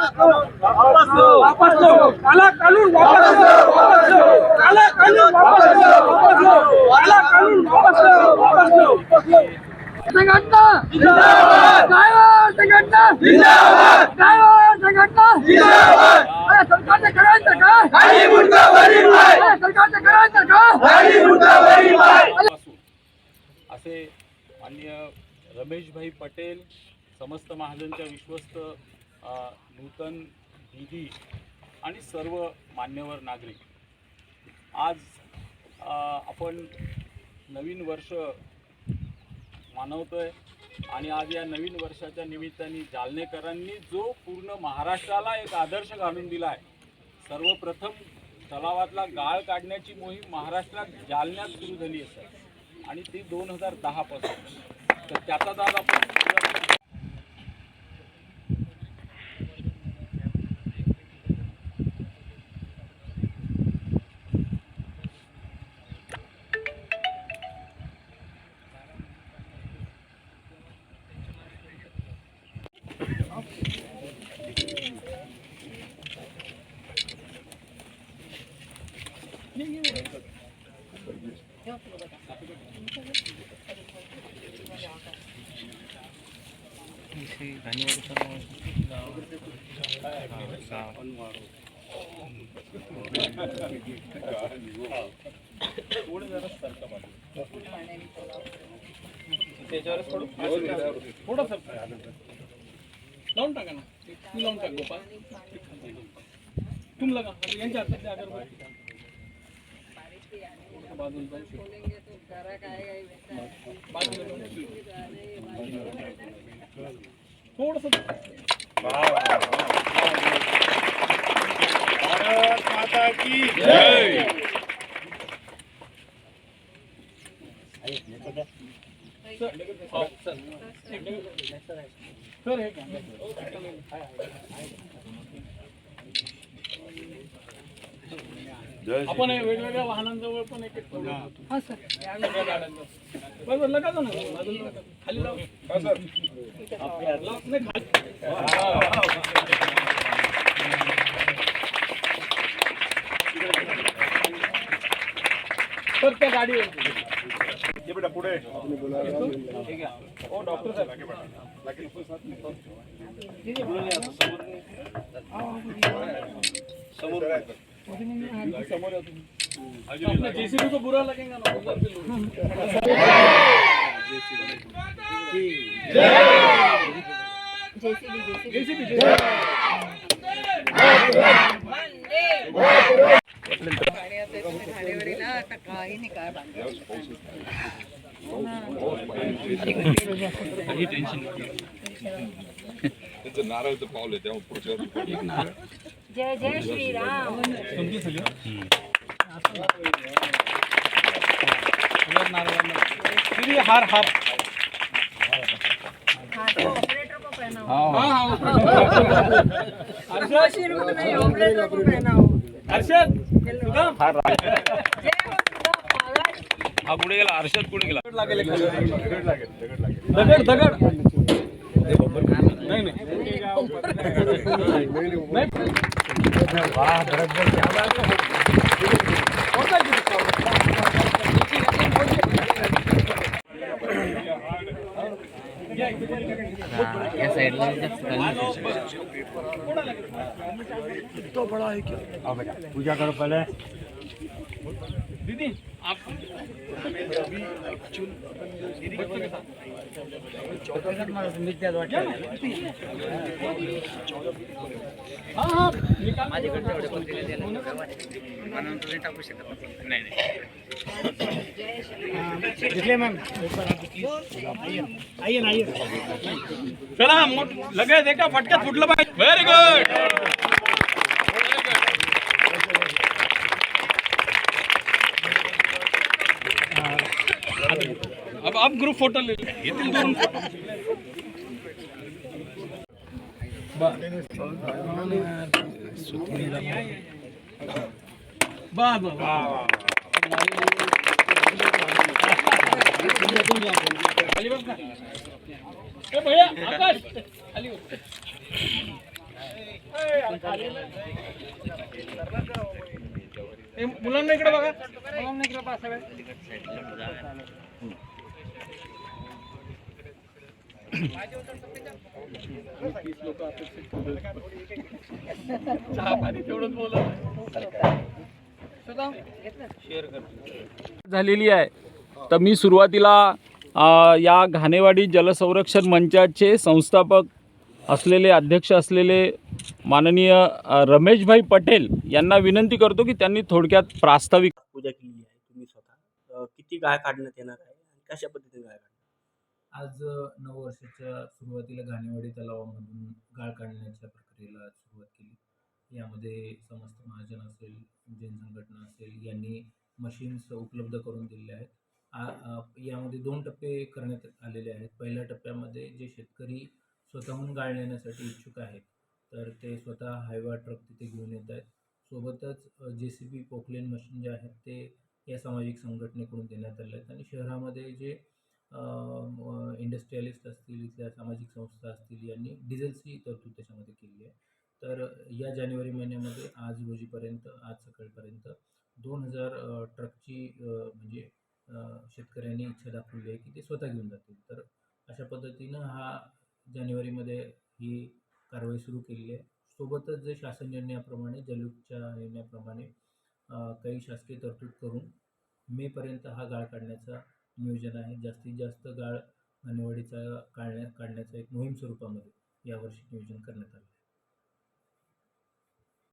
वापस लो काला कानून वापस लो वापस लो काला कानून वापस लो वापस लो काला कानून वापस लो वापस लो संघटना जिंदाबाद ड्रायव्हर संघटना जिंदाबाद ड्रायव्हर संघटना जिंदाबाद करायचं का खाली मुंडका वरील पाय करायचं का खाली वरील पाय असे माननीय रमेशभाई पटेल समस्त महाजनच्या विश्वस्त नूतन दिदी आणि सर्व मान्यवर नागरिक. आज आपण नवीन वर्ष मानवतो आहे आणि आज या नवीन वर्षाच्या निमित्ताने जालनेकरांनी जो पूर्ण महाराष्ट्राला एक आदर्श घालून दिला आहे सर्वप्रथम तलावातला गाळ काढण्याची मोहीम महाराष्ट्रात जालन्यात सुरू झाली असते आणि ती दोन हजार दहापासून. तर त्याचाच आज आपण लावून टाका ना लावून टाक गोपाल तुम लगा यांच्या हातात द्या अगरबत्ती बाजूला. थोडंसं हो, चल. सर हे आपण वेगवेगळ्या वाहनांजवळ पण एक. बरोबर लगा ना बाजूला लगा. खाली लाव. नाही. सर. त्या गाडीवर. पुढे. घ्या. हो डॉक्टर साहेब. समोर जेसीबी को बुरा लगेगा काही नाही काय बांधलं त्यांचं नारळचं पावलं तेव्हा पुढच्या वर्षी जय जय श्रीराम. हार हार हाँ? तो ऑपरेटर को पहना हो हाँ. हाँ मशीन को नहीं ऑपरेटर को पहना हो हर्षद जय हो हा पुढे गेला? हर्षद पुढे गेला? लागेल दगड लागेल दगड लागेल दगड दगड. नाही नाही। नाही दीदी आप बच्चों के साथ हाँ हाँ निकाल दीदी आप चला मोठ लगेच एका फटक्यात फुटलं पाहिजे. व्हेरी गुड अब आप ग्रुप फोटो ले लो. येतील दोन बा बा बा भैया आकाश। खाली बस मुलांना इकडे बघा. मुलांना इकडे बघा झालेली आहे. तर मी सुरुवातीला या घाणेवाडी जलसंरक्षण मंचाचे संस्थापक असलेले अध्यक्ष असलेले माननीय रमेशभाई पटेल यांना विनंती करतो की त्यांनी थोडक्यात प्रास्ताविक पूजा केलेली आहे तुम्ही स्वतः. किती गाळ काढण्यात येणार आहे आणि कशा पद्धतीने गाळ काढणार? आज नऊ वर्षाच्या सुरुवातीला घाणेवाडी तलावामधून गाळ काढण्याच्या प्रक्रियेला सुरुवात केली. यामध्ये समस्त महाजन असेल जैन संघटना असेल यांनी मशीन्स उपलब्ध करून दिलेले आहेत. यामध्ये दोन टप्पे करण्यात आलेले आहेत. पहिल्या टप्प्यामध्ये जे शेतकरी स्वतःहून गाळ नेण्यासाठी इच्छुक आहेत तर ते स्वतः हायवा ट्रक तिथे घेऊन येत आहेत. सोबतच जे सी बी पोकलेन मशीन जे आहेत ते या सामाजिक संघटनेकडून देण्यात आले आहेत. आणि शहरामध्ये जे इंडस्ट्रियलिस्ट असतील इथल्या सामाजिक संस्था असतील यांनी डिझेलची तरतूद त्याच्यामध्ये केली आहे. तर या जानेवारी महिन्यामध्ये आज रोजीपर्यंत आज सकाळपर्यंत दोन हजार ट्रकची म्हणजे शेतकऱ्यांनी इच्छा दाखवली आहे की ते स्वतः घेऊन जातील. तर अशा पद्धतीनं हा जानेवारीमध्ये ही कारवाई सुरू केलेली आहे. सोबतच जे शासन निर्णयाप्रमाणे जलयुगच्या निर्णयाप्रमाणे काही शासकीय तरतूद करून मेपर्यंत हा गाळ काढण्याचा नियोजन आहे. जास्तीत जास्त गाळ निवडीचा काढण्या काढण्याचा एक मोहीम स्वरूपामध्ये यावर्षी नियोजन करण्यात आलं आहे.